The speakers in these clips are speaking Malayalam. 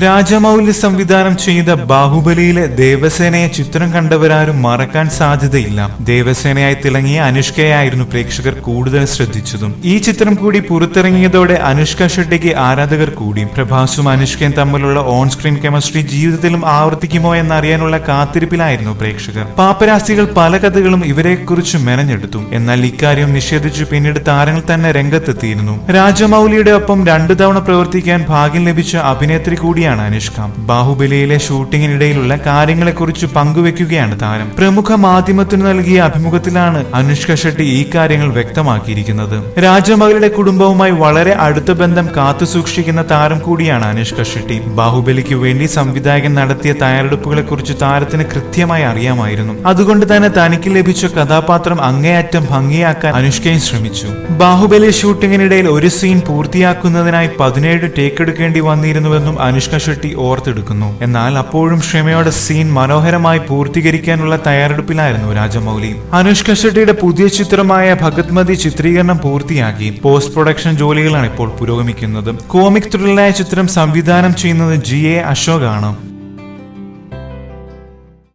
രാജമൗലി സംവിധാനം ചെയ്ത ബാഹുബലിയിലെ ദേവസേനയെ ചിത്രം കണ്ടവരാരും മറക്കാൻ സാധ്യതയില്ല. ദേവസേനയായി തിളങ്ങിയ അനുഷ്കയായിരുന്നു പ്രേക്ഷകർ കൂടുതൽ ശ്രദ്ധിച്ചതും. ഈ ചിത്രം കൂടി പുറത്തിറങ്ങിയതോടെ അനുഷ്ക ഷെട്ടിക്ക് ആരാധകർ കൂടി. പ്രഭാസും അനുഷ്കയും തമ്മിലുള്ള ഓൺ സ്ക്രീൻ കെമിസ്ട്രി ജീവിതത്തിലും ആവർത്തിക്കുമോ എന്നറിയാനുള്ള കാത്തിരിപ്പിലായിരുന്നു പ്രേക്ഷകർ. പാപ്പരാസികൾ പല കഥകളും ഇവരെക്കുറിച്ച് മെനഞ്ഞെടുത്തു. എന്നാൽ ഇക്കാര്യം നിഷേധിച്ചു പിന്നീട് താരങ്ങൾ തന്നെ രംഗത്തെത്തിയിരുന്നു. രാജമൗലിയുടെ ഒപ്പം രണ്ടു തവണ പ്രവർത്തിക്കാൻ ഭാഗ്യം ലഭിച്ച അഭിനേത്രി കൂടിയാണ് അനുഷ്ക. ബാഹുബലിയിലെ ഷൂട്ടിങ്ങിനിടയിലുള്ള കാര്യങ്ങളെക്കുറിച്ച് പങ്കുവെക്കുകയാണ് താരം. പ്രമുഖ മാധ്യമത്തിന് നൽകിയ അഭിമുഖത്തിലാണ് അനുഷ്ക ഷെട്ടി ഈ കാര്യങ്ങൾ വ്യക്തമാക്കിയിരിക്കുന്നത്. രാജമകളുടെ കുടുംബവുമായി വളരെ അടുത്ത ബന്ധം കാത്തുസൂക്ഷിക്കുന്ന താരം കൂടിയാണ് അനുഷ്ക ഷെട്ടി. ബാഹുബലിക്ക് വേണ്ടി സംവിധായകൻ നടത്തിയ തയ്യാറെടുപ്പുകളെ കുറിച്ച് താരത്തിന് കൃത്യമായി അറിയാമായിരുന്നു. അതുകൊണ്ട് തന്നെ തനിക്ക് ലഭിച്ച കഥാപാത്രം അങ്ങേയറ്റം ഭംഗിയാക്കാൻ അനുഷ്കയും ശ്രമിച്ചു. ബാഹുബലി ഷൂട്ടിങ്ങിനിടയിൽ ഒരു സീൻ പൂർത്തിയാക്കുന്നതിനായി പതിനേഴ് ടേക്ക് എടുക്കേണ്ടി വന്നിരുന്നുവെന്നും അനുഷ്ക ഷെട്ടി ഓർത്തെടുക്കുന്നു. എന്നാൽ അപ്പോഴും ക്ഷമയോടെ സീൻ മനോഹരമായി പൂർത്തീകരിക്കാനുള്ള തയ്യാറെടുപ്പിലായിരുന്നു രാജമൗലി. അനുഷ്ക ഷെട്ടിയുടെ പുതിയ ചിത്രമായ ഭഗത്മതി ചിത്രീകരണം പൂർത്തിയാക്കി. പോസ്റ്റ് പ്രൊഡക്ഷൻ ജോലികളാണ് ഇപ്പോൾ പുരോഗമിക്കുന്നത്. കോമിക് ത്രില്ലായ ചിത്രം സംവിധാനം ചെയ്യുന്നത് ജി എ അശോക് ആണ്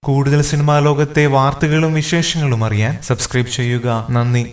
കൂടുതൽ സിനിമാ ലോകത്തെ വാർത്തകളും വിശേഷങ്ങളും അറിയാൻ സബ്സ്ക്രൈബ് ചെയ്യുക. നന്ദി.